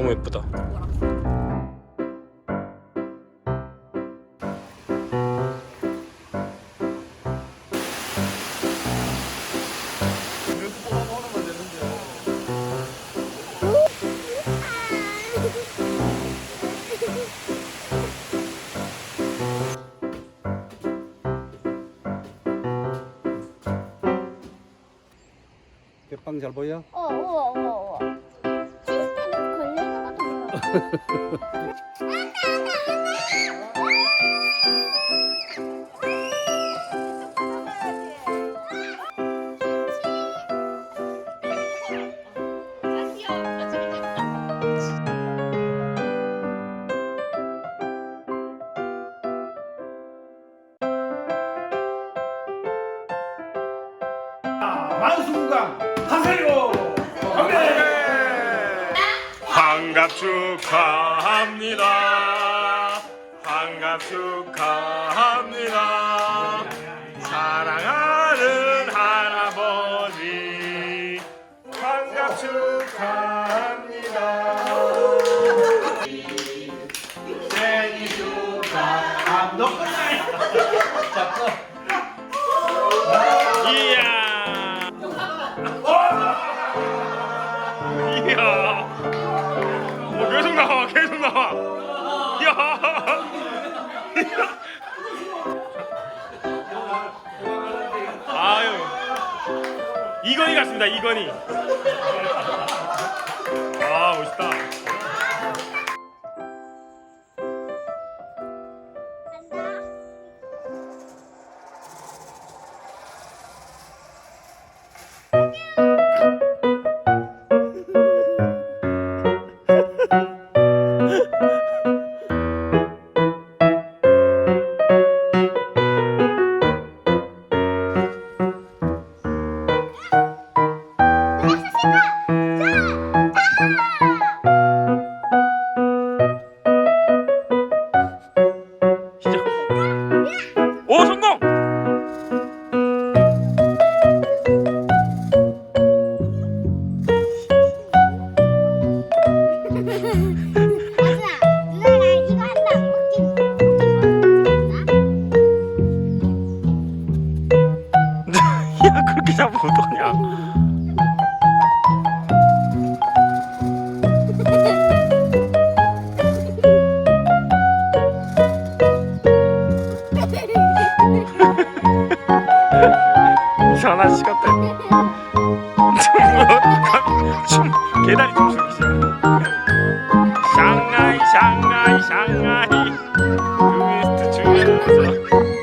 너무 예쁘다. 대빵 잘 보여? 어, 우와, 우와, 우와. 만수무강 하세요. 환갑 축하합니다. 환갑 축하합니다. 사랑하는 할아버지 환갑 축하합니다. 생일 축하합니다. 이건희 같습니다 이건희 어떻게 잡으면 어떡하냐? 이상한 아저씨 같아. 좀 계단이 좀 숨기지 샹하이 샹하이 샹하이. 그 루이스트 주면서